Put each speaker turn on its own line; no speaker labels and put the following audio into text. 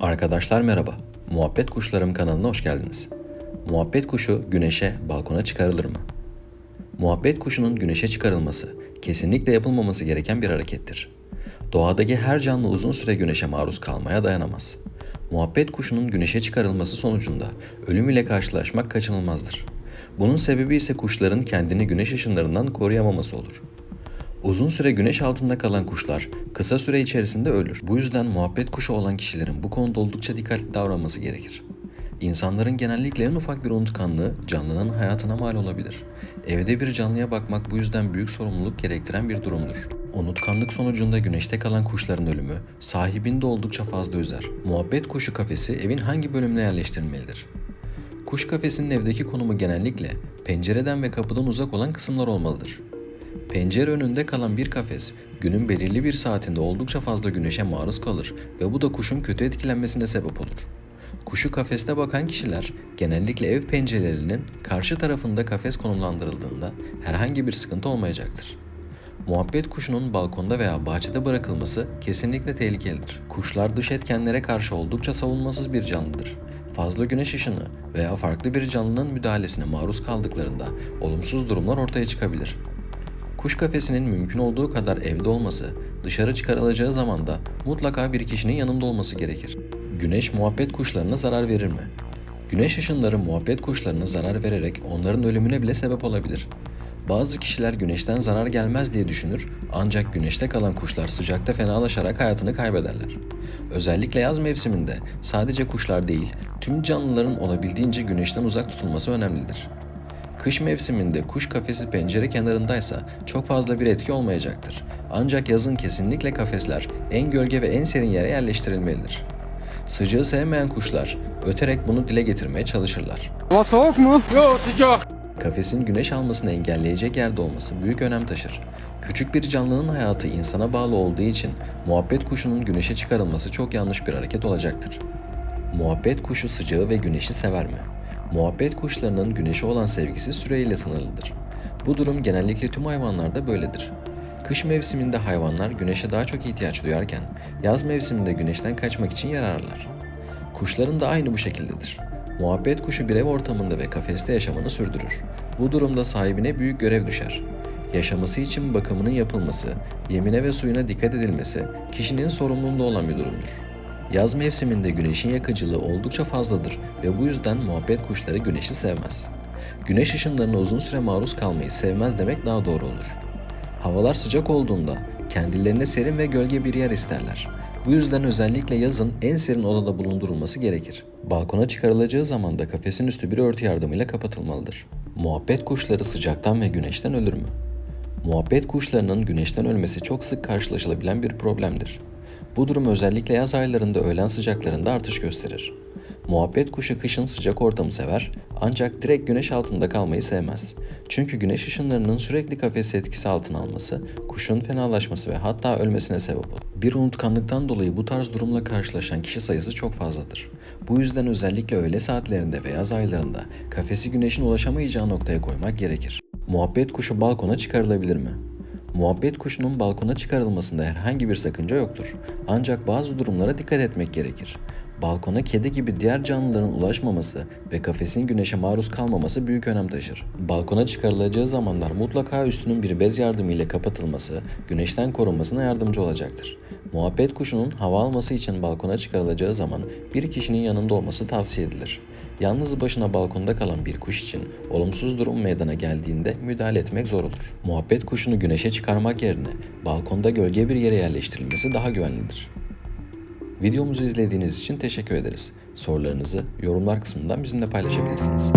Arkadaşlar merhaba. Muhabbet Kuşlarım kanalına hoş geldiniz. Muhabbet kuşu güneşe, balkona çıkarılır mı? Muhabbet kuşunun güneşe çıkarılması kesinlikle yapılmaması gereken bir harekettir. Doğadaki her canlı uzun süre güneşe maruz kalmaya dayanamaz. Muhabbet kuşunun güneşe çıkarılması sonucunda ölüm ile karşılaşmak kaçınılmazdır. Bunun sebebi ise kuşların kendini güneş ışınlarından koruyamaması olur. Uzun süre güneş altında kalan kuşlar kısa süre içerisinde ölür. Bu yüzden muhabbet kuşu olan kişilerin bu konuda oldukça dikkatli davranması gerekir. İnsanların genellikle en ufak bir unutkanlığı canlının hayatına mal olabilir. Evde bir canlıya bakmak bu yüzden büyük sorumluluk gerektiren bir durumdur. Unutkanlık sonucunda güneşte kalan kuşların ölümü sahibini de oldukça fazla üzer. Muhabbet kuşu kafesi evin hangi bölümüne yerleştirilmelidir? Kuş kafesinin evdeki konumu genellikle pencereden ve kapıdan uzak olan kısımlar olmalıdır. Pencere önünde kalan bir kafes günün belirli bir saatinde oldukça fazla güneşe maruz kalır ve bu da kuşun kötü etkilenmesine sebep olur. Kuşu kafeste bakan kişiler genellikle ev pencerelerinin karşı tarafında kafes konumlandırıldığında herhangi bir sıkıntı olmayacaktır. Muhabbet kuşunun balkonda veya bahçede bırakılması kesinlikle tehlikelidir. Kuşlar dış etkenlere karşı oldukça savunmasız bir canlıdır. Fazla güneş ışını veya farklı bir canlının müdahalesine maruz kaldıklarında olumsuz durumlar ortaya çıkabilir. Kuş kafesinin mümkün olduğu kadar evde olması, dışarı çıkarılacağı zaman da mutlaka bir kişinin yanında olması gerekir. Güneş muhabbet kuşlarına zarar verir mi? Güneş ışınları muhabbet kuşlarına zarar vererek onların ölümüne bile sebep olabilir. Bazı kişiler güneşten zarar gelmez diye düşünür ancak güneşte kalan kuşlar sıcakta fenalaşarak hayatını kaybederler. Özellikle yaz mevsiminde sadece kuşlar değil tüm canlıların olabildiğince güneşten uzak tutulması önemlidir. Kış mevsiminde kuş kafesi pencere kenarındaysa çok fazla bir etki olmayacaktır. Ancak yazın kesinlikle kafesler en gölge ve en serin yere yerleştirilmelidir. Sıcağı sevmeyen kuşlar öterek bunu dile getirmeye çalışırlar.
Hava soğuk mu?
Yok sıcak.
Kafesin güneş almasını engelleyecek yerde olması büyük önem taşır. Küçük bir canlının hayatı insana bağlı olduğu için muhabbet kuşunun güneşe çıkarılması çok yanlış bir hareket olacaktır. Muhabbet kuşu sıcağı ve güneşi sever mi? Muhabbet kuşlarının güneşe olan sevgisi süreyle sınırlıdır. Bu durum genellikle tüm hayvanlarda böyledir. Kış mevsiminde hayvanlar güneşe daha çok ihtiyaç duyarken yaz mevsiminde güneşten kaçmak için yer ararlar. Kuşların da aynı bu şekildedir. Muhabbet kuşu bir ev ortamında ve kafeste yaşamını sürdürür. Bu durumda sahibine büyük görev düşer. Yaşaması için bakımının yapılması, yemine ve suyuna dikkat edilmesi kişinin sorumluluğunda olan bir durumdur. Yaz mevsiminde güneşin yakıcılığı oldukça fazladır ve bu yüzden muhabbet kuşları güneşi sevmez. Güneş ışınlarına uzun süre maruz kalmayı sevmez demek daha doğru olur. Havalar sıcak olduğunda kendilerine serin ve gölge bir yer isterler. Bu yüzden özellikle yazın en serin odada bulundurulması gerekir. Balkona çıkarılacağı zaman da kafesin üstü bir örtü yardımıyla kapatılmalıdır. Muhabbet kuşları sıcaktan ve güneşten ölür mü? Muhabbet kuşlarının güneşten ölmesi çok sık karşılaşılabilen bir problemdir. Bu durum özellikle yaz aylarında öğlen sıcaklarında artış gösterir. Muhabbet kuşu kışın sıcak ortamı sever ancak direkt güneş altında kalmayı sevmez. Çünkü güneş ışınlarının sürekli kafesi etkisi altına alması, kuşun fenalaşması ve hatta ölmesine sebep olur. Bir unutkanlıktan dolayı bu tarz durumla karşılaşan kişi sayısı çok fazladır. Bu yüzden özellikle öğle saatlerinde ve yaz aylarında kafesi güneşin ulaşamayacağı noktaya koymak gerekir. Muhabbet kuşu balkona çıkarılabilir mi? Muhabbet kuşunun balkona çıkarılmasında herhangi bir sakınca yoktur. Ancak bazı durumlara dikkat etmek gerekir. Balkona kedi gibi diğer canlıların ulaşmaması ve kafesin güneşe maruz kalmaması büyük önem taşır. Balkona çıkarılacağı zamanlar mutlaka üstünün bir bez yardımıyla kapatılması, güneşten korunmasına yardımcı olacaktır. Muhabbet kuşunun hava alması için balkona çıkarılacağı zaman bir kişinin yanında olması tavsiye edilir. Yalnız başına balkonda kalan bir kuş için olumsuz durum meydana geldiğinde müdahale etmek zor olur. Muhabbet kuşunu güneşe çıkarmak yerine balkonda gölge bir yere yerleştirilmesi daha güvenlidir. Videomuzu izlediğiniz için teşekkür ederiz. Sorularınızı yorumlar kısmından bizimle paylaşabilirsiniz.